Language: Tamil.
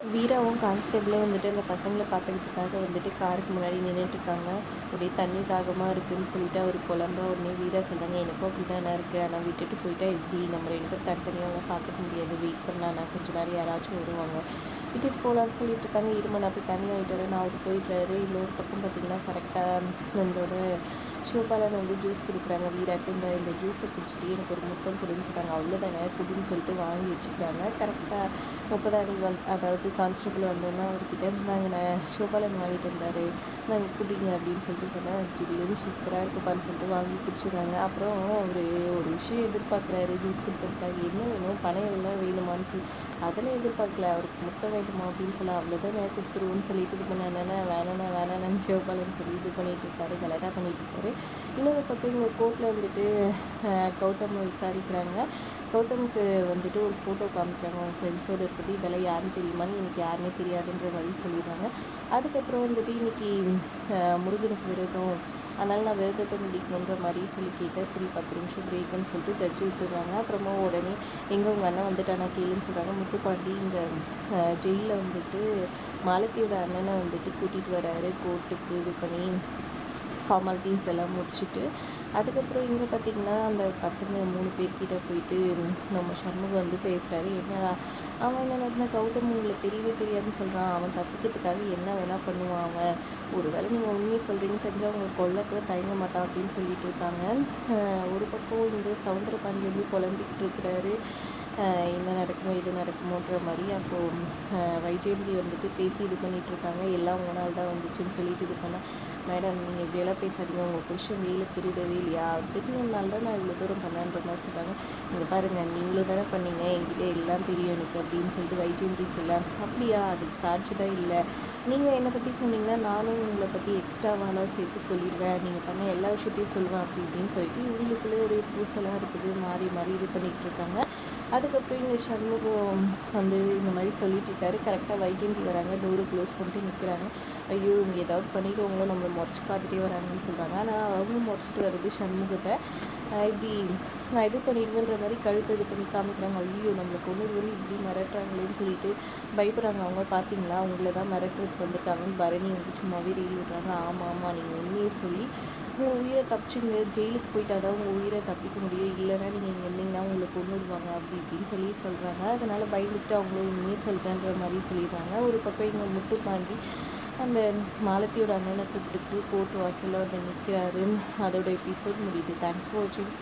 வீராவும் கான்ஸ்டபிளும் வந்துட்டு அந்த பசங்களை பார்த்துக்கிறதுக்காக வந்துட்டு காருக்கு முன்னாடி நின்றுட்டுருக்காங்க அப்படியே தண்ணி தாகமாக இருக்குதுன்னு சொல்லிட்டு அவர் புலம்ப உடனே வீரா சொல்கிறாங்க எனக்கும் அப்படி தானே இருக்குது ஆனால் விட்டுட்டு போயிட்டா எப்படி? நம்ம ரெண்டு பேரும் தனித்தனியாக பார்த்துக்க முடியாது. வெயிட் பண்ணானா கொஞ்ச நேரம் யாராச்சும் வருவாங்க. விட்டுட்டு போகலான்னு சொல்லிட்டு இருக்காங்க இருமன் அப்படி தண்ணி வாங்கிட்டு வரேன். நான் அவர் போயிடுறாரு. இன்னொரு பக்கம் பார்த்தீங்கன்னா கரெக்டாக நம்மளோட சிவபாலன் வந்து ஜூஸ் கொடுக்குறாங்க வீராட்டு இந்த இந்த ஜூஸை குடிச்சிட்டு எனக்கு ஒரு முத்தம் கொடுன்னு சொல்கிறாங்க அவ்வளோதானே குடின்னு சொல்லிட்டு வாங்கி வச்சுக்கிறாங்க. கரெக்டாக முப்பதாடி வந் அதாவது கான்ஸ்டபிள் வந்தோன்னா அவர்கிட்ட நாங்கள் சிவபாலன் வாங்கிட்டு வந்தார். நாங்கள் குடிங்க அப்படின்னு சொல்லிட்டு சொன்னேன். ஜில்லுன்னு சூப்பராக இருக்குப்பான்னு சொல்லிட்டு வாங்கி குடிச்சிடுறாங்க. அப்புறம் அவர் ஒரு விஷயம் எதிர்பார்க்குறாரு. ஜூஸ் கொடுத்துருக்காங்க என்ன வேணும் பணம் எவ்வளோ வேணுமான்னு சொல்லி. அதெல்லாம் எதிர்பார்க்கல. அவருக்கு முட்டை வேணுமா அப்படின்னு சொல்லி அவ்வளோதான் கொடுத்துருவோன்னு சொல்லிட்டு இது பண்ணானே வேணாண்ணா வேணாண்ணான்னு சிவபாலன் சொல்லி இது பண்ணிகிட்டு இருக்காரு. கலராக பண்ணிகிட்டு இருக்காரு. இன்னொரு பக்கம் இங்கே கோர்ட்டில் வந்துட்டு கௌதம் விசாரிக்கிறாங்க. கௌதமுக்கு வந்துட்டு ஒரு ஃபோட்டோ காமிக்கிறாங்க. அவங்க ஃப்ரெண்ட்ஸோடு இருக்குது. இதெல்லாம் யாருன்னு தெரியுமான்னு எனக்கு யாருன்னே தெரியாதுன்ற மாதிரி சொல்லிடுறாங்க. அதுக்கப்புறம் வந்துட்டு இன்றைக்கி முருகனுக்கு விரதம். அதனால் நான் விரதத்தை முடிக்கணுன்ற மாதிரி சொல்லி கேட்டேன். சரி பத்து நிமிஷம் பிரேக்குன்னு சொல்லிட்டு ஜட்ஜி விட்டுடுறாங்க. அப்புறமா உடனே எங்கே உங்கள் அண்ணன் வந்துட்டானா கேளுன்னு சொல்கிறாங்க முத்துப்பாண்டி இங்கே ஜெயிலில் வந்துட்டு மாலத்தியோட அண்ணனை வந்துட்டு கூட்டிகிட்டு வராரு. கோர்ட்டுக்கு இது பண்ணி ஃபார்மாலிட்டிஸ் எல்லாம் முடிச்சுட்டு அதுக்கப்புறம் இங்கே பார்த்திங்கன்னா அந்த பசங்க மூணு பேர்கிட்ட போயிட்டு நம்ம சண்முகம் வந்து பேசுகிறாரு என்ன அவன் என்ன நடந்த கௌதம் உங்களை தெரியவே தெரியாதுன்னு சொல்கிறான் அவன் தப்பிக்கிறதுக்காக என்ன வேணால் பண்ணுவான் அவன். ஒரு வேளை நீங்கள் உண்மையை சொல்கிறீங்கன்னு தெரிஞ்சால் அவங்க கொல்ல கூட தயங்க மாட்டான் அப்படின்னு சொல்லிட்டு இருக்காங்க. ஒரு பக்கம் இங்கே சவுந்தர பாண்டி வந்து குழம்பிக்கிட்டு இருக்கிறாரு. என்ன நடக்குமோ எது நடக்குமோன்ற மாதிரி அப்போது வைஜெயந்தி வந்துட்டு பேசி இது பண்ணிகிட்ருக்காங்க எல்லாம் உங்களால் தான் வந்துச்சுன்னு சொல்லிட்டு இது பண்ணேன் மேடம் நீங்கள் இப்படியெல்லாம் பேசாதீங்க. உங்கள் புருஷன் வெளியில் திருடவே இல்லையா? திருடினால தான் நான் இவ்வளோ தூரம் பண்ணான்ற மாதிரி சொல்கிறாங்க இங்கே பாருங்கள் நீங்களும் தானே பண்ணீங்க. என்கிட்ட எல்லாம் தெரியும் எனக்கு அப்படின்னு சொல்லிட்டு வைஜெயந்தி சொல்ல அப்படியா? அதுக்கு சாட்சி தான் இல்லை. நீங்கள் என்னை பற்றி சொன்னீங்கன்னா நானும் உங்களை பற்றி எக்ஸ்ட்ராவாலாம் சேர்த்து சொல்லிடுவேன். நீங்கள் பண்ண எல்லா விஷயத்தையும் சொல்லுவேன் அப்படி இப்படின்னு சொல்லிட்டு இவங்களுக்குள்ளே ஒரு பூசலாக இருக்குது. மாறி மாறி இது பண்ணிகிட்டு இருக்காங்க. அது அதுக்கப்புறம் இங்கே சண்முகம் வந்து இந்த மாதிரி சொல்லிட்டு இருக்காரு. கரெக்டாக வைஜெயந்தி வராங்க டோரு க்ளோஸ் பண்ணிட்டு நிற்கிறாங்க ஐயோ இங்கே ஏதாவது பண்ணிக்கவங்க நம்மளை முறைச்சி பார்த்துட்டே வராங்கன்னு சொல்கிறாங்க ஆனால் அவங்க முறைச்சிட்டு வருது சண்முகத்தை. இப்படி நான் இது பண்ணிடுவேன்ற மாதிரி கழுத்து இது பண்ணி காமிக்கிறாங்க. ஐயோ நம்மளை கொண்டு வந்து இப்படி மிரட்டுறாங்களேன்னு சொல்லிட்டு பயப்படுறாங்க. அவங்க பார்த்தீங்களா? அவங்கள தான் மிரட்டுறதுக்கு வந்துட்டாங்கன்னு பரணி வந்து சும்மாவே ரீல் விடுறாங்க ஆமாம் ஆமாம் நீங்கள் உண்மையை சொல்லி உங்கள் உயிரை தப்பிச்சுங்க ஜெயிலுக்கு போயிட்டா தான் உங்கள் உயிரை தப்பிக்க முடியும். இல்லைன்னா நீங்கள் இங்கே இருந்தீங்கன்னா உங்களை கொண்டு விடுவாங்க அப்படி இப்படின்னு சொல்லி சொல்கிறாங்க அதனால் பயந்துட்டு அவங்களும் உண்மையே சொல்லிட்டேன்ற மாதிரி சொல்லிடுறாங்க. ஒரு பக்கம் இங்கே முத்துப்பாண்டி அந்த மாலத்தியோட அண்ணனை கூப்பிட்டுட்டு கோர்ட் வாசலில் வந்து நிற்கிறாரு அதோட எபிசோட் முடியுது. தேங்க்ஸ் ஃபார் வாட்சிங்